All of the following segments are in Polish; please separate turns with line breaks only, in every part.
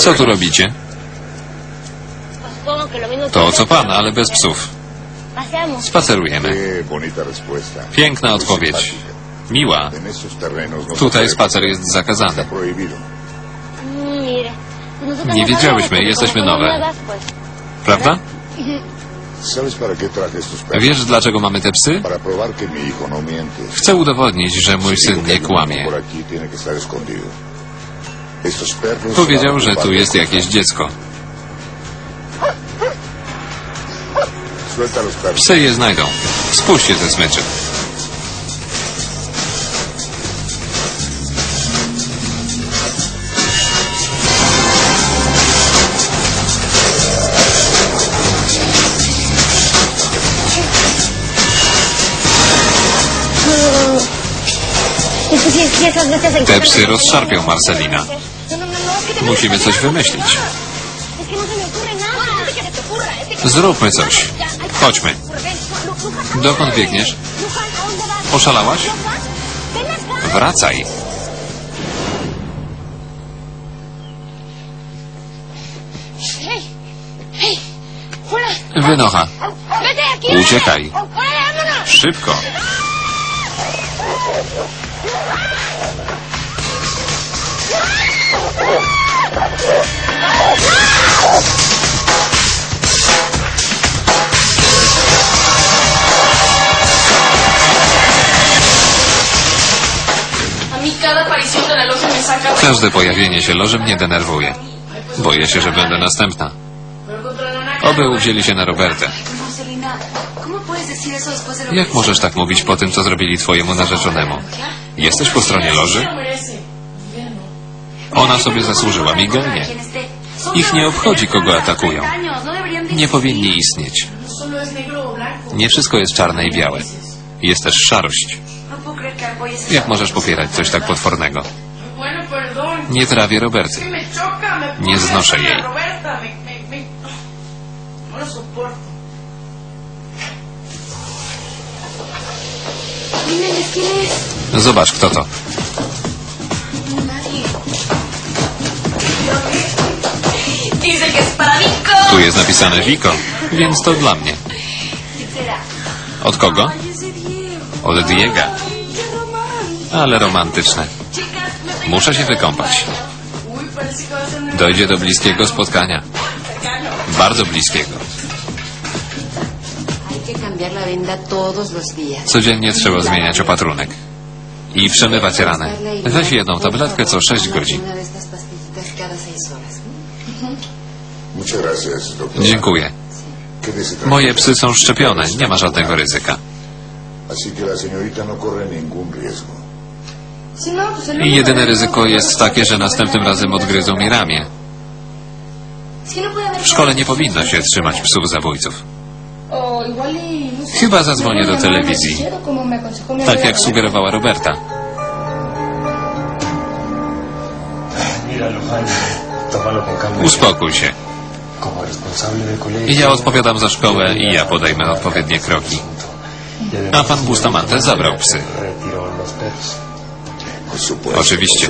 Co tu robicie? To co pan, ale bez psów. Spacerujemy. Piękna odpowiedź. Miła.
No
Tutaj spacer jest zakazany. Nie wiedziałyśmy, jesteśmy nowe. Prawda? Wiesz, dlaczego mamy te psy?
No.
Chcę udowodnić, że mój syn nie kłamie. Powiedział, że tu jest jakieś dziecko. Psy je znajdą. Spuśćcie te smyczy. Te psy rozszarpią Marcelina. Musimy coś wymyślić. Zróbmy coś. Chodźmy. Dokąd biegniesz? Oszalałaś? Wracaj. Wynocha. Uciekaj. Szybko.
A
Każde pojawienie się loży mnie denerwuje. Boję się, że będę następna. Oby uwzięli się na Robertę.
Marcelina, ¿cómo puedes decir eso después de lo
Jak możesz tak mówić po tym, co zrobili twojemu narzeczonemu? Jesteś po stronie loży? Ona sobie zasłużyła, Miguel nie.
quien esté?
Ich nie obchodzi, kogo atakują. Nie powinni istnieć. Nie wszystko jest czarne i białe. Jest też szarość. Jak możesz popierać coś tak potwornego? Nie trawię Roberty. Nie znoszę jej. Zobacz, kto to. Tu jest napisane Wiko, więc to dla mnie. Od kogo?
Diego.
Od
romántico.
Ale romantyczne. Muszę się wykąpać. Dojdzie do bliskiego spotkania. Bardzo bliskiego. Codziennie trzeba zmieniać opatrunek. I przemywać ranę. Weź jedną tabletkę co 6 godzin. Dziękuję. Moje psy są szczepione, nie ma żadnego ryzyka.
No
no, el
I jedyne ryzyko jest takie, że następnym razem odgryzą mi ramię.
No
W szkole nie powinno się trzymać psów zabójców.
Y, no
Chyba zadzwonię do telewizji. Tak jak sugerowała Roberta. Uspokój się. I ja odpowiadam za szkołę i ja podejmę odpowiednie kroki. A pan Bustamante zabrał psy. Oczywiście.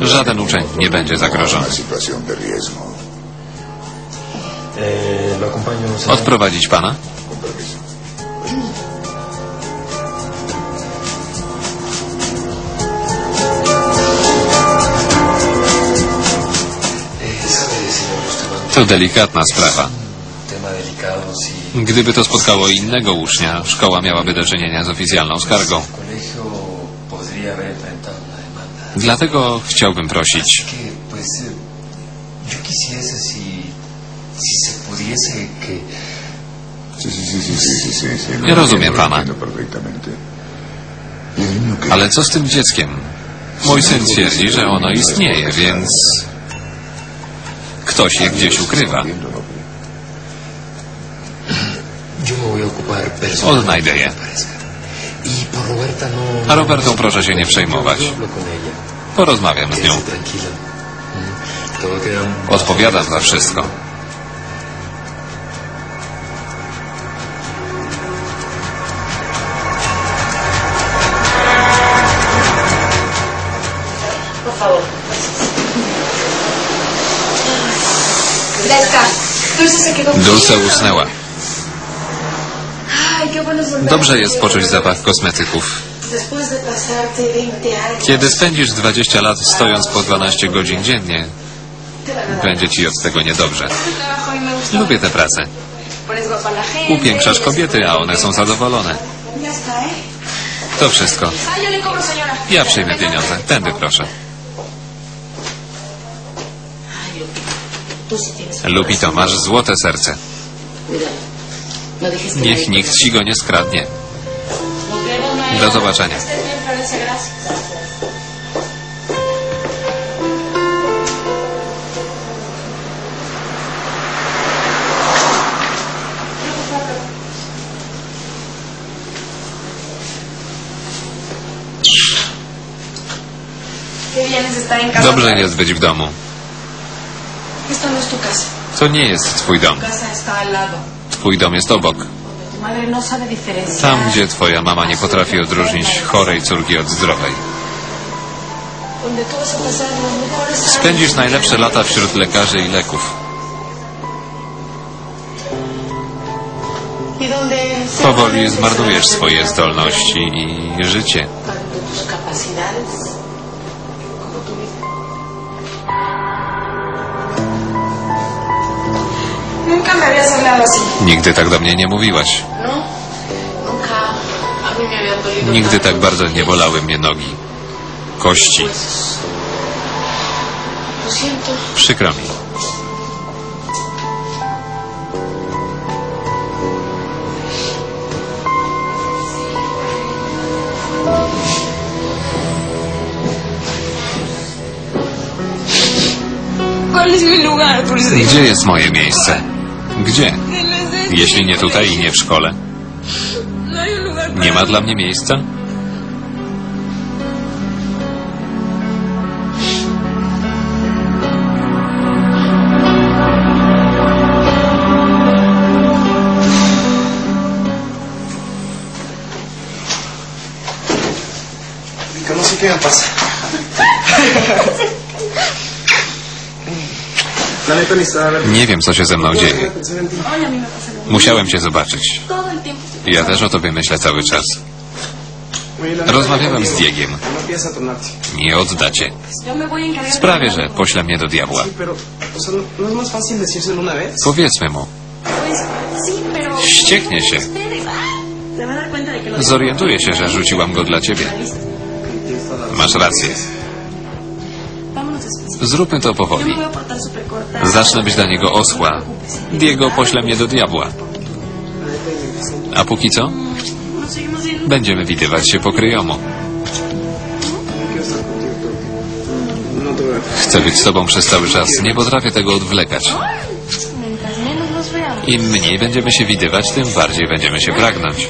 Żaden uczeń nie będzie zagrożony.
Una situación
To delikatna sprawa. Gdyby to spotkało innego ucznia, szkoła miałaby do czynienia z oficjalną skargą. Dlatego chciałbym prosić. Ja rozumiem pana. ale co z tym dzieckiem? Mój syn twierdzi, że ono istnieje, więc
voy a ocupar personalmente.
Odnajdę je. A Robertą proszę się nie przejmować. Porozmawiam z nią.
Mm, un-
Odpowiadam za wszystko.
Dulce
usnęła. Dobrze jest poczuć zapach kosmetyków.
Después de pasarte 20 años,
Kiedy spędzisz 20 lat stojąc po 12 godzin dziennie, będzie ci od tego niedobrze. Lubię tę pracę. Upiększasz kobiety, a one są zadowolone. To wszystko. Ja przyjmę pieniądze. Tędy proszę.
Tienes
Lupito, masz złote serce. Niech nikt ci go nie skradnie. Do zobaczenia. Dobrze jest być w domu.
Esta no es tu casa.
To nie jest twój dom. Twój dom jest obok.
No.
Tam, gdzie twoja mama nie potrafi odróżnić chorej córki od zdrowej. Spędzisz najlepsze lata wśród lekarzy i leków.
Y
Powoli zmarnujesz swoje zdolności i życie. Nigdy tak do mnie nie mówiłaś.
No,
Nigdy tak bardzo nie bolały mnie nogi. Kości. Przykro mi. Gdzie jest moje miejsce? Gdzie? Jeśli nie tutaj i nie w szkole. Nie ma dla mnie miejsca?
Me pasa.
Nie wiem, co się ze mną dzieje. Musiałem cię zobaczyć. Ja też o tobie myślę cały czas. Rozmawiałem z. Diegiem.
No.
Nie oddacie.
Yo me voy a encargar de
Sprawię, że pośle mnie do diabła.
¿no, no?
Powiedzmy mu. Ścieknie się. Zorientuje się, że rzuciłam go dla ciebie. Masz rację. Zróbmy to powoli. Zacznę być dla niego osła. Diego pośle mnie do diabła. A póki co? Będziemy widywać się po kryjomu. Chcę być z tobą przez cały czas. Nie potrafię tego odwlekać. Im mniej będziemy się widywać, tym bardziej będziemy się pragnąć.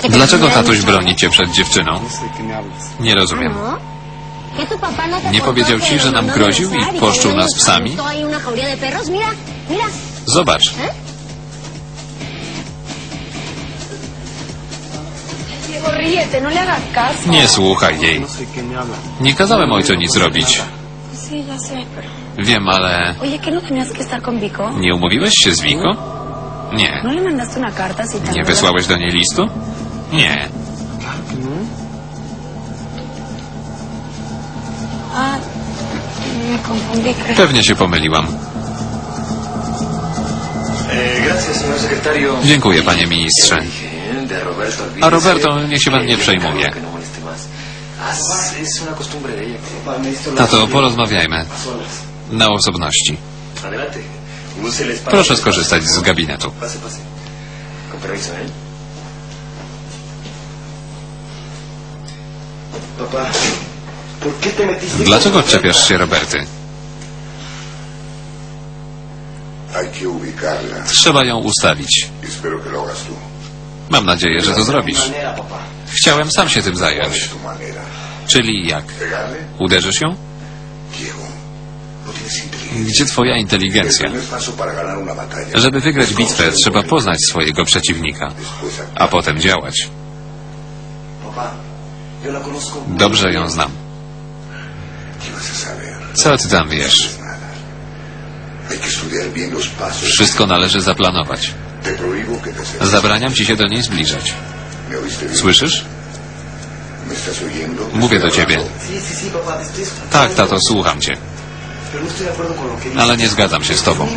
Te
Dlaczego tatuś broni cię przed dziewczyną? Nie rozumiem.
¿No? ¿Que tu papá no te
Nie powiedział ci, że nam groził i poszczuł nas psami?
justo
ríete, no le hagas caso.
Nie słuchaj jej. Nie kazałem ojcu nic robić.
Sí, ya sé, pero...
Wiem, ale...
Oye, ¿que no tenías que estar con Vico?
Nie umówiłeś się z Wiko? Nie.
¿No le mandaste una carta si te
Nie wysłałeś do niej listu? Nie.
Ah, me confundí, creo.
Pewnie się pomyliłam.
Eh.
Dziękuję, panie ministrze. A Roberto niech się pan nie
Eh,
przejmuje. Tato, porozmawiajmy. Na osobności. Proszę skorzystać z gabinetu.
¿eh?
Papá, ¿por qué te metiste
Dlaczego czepiasz się Roberty?
Ubicarla.
Trzeba ją ustawić. Mam nadzieję, że to zrobisz. Chciałem sam się tym
¿Cuál
zająć. Czyli jak? Uderzysz ją? Gdzie twoja
El
inteligencja? Żeby wygrać bitwę, trzeba poznać swojego przeciwnika, a potem działać. Dobrze ją znam. Co ty tam wiesz? Wszystko należy zaplanować. Zabraniam ci się do niej zbliżać. Słyszysz? Mówię do ciebie. Tak, tato, słucham cię. Ale nie zgadzam się z tobą.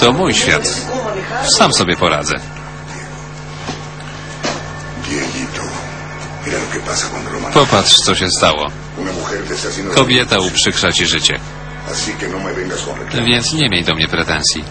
To mój świat. Sam sobie poradzę. Popatrz, co się stało. Kobieta uprzykrza ci życie. Więc nie miej do mnie pretensji.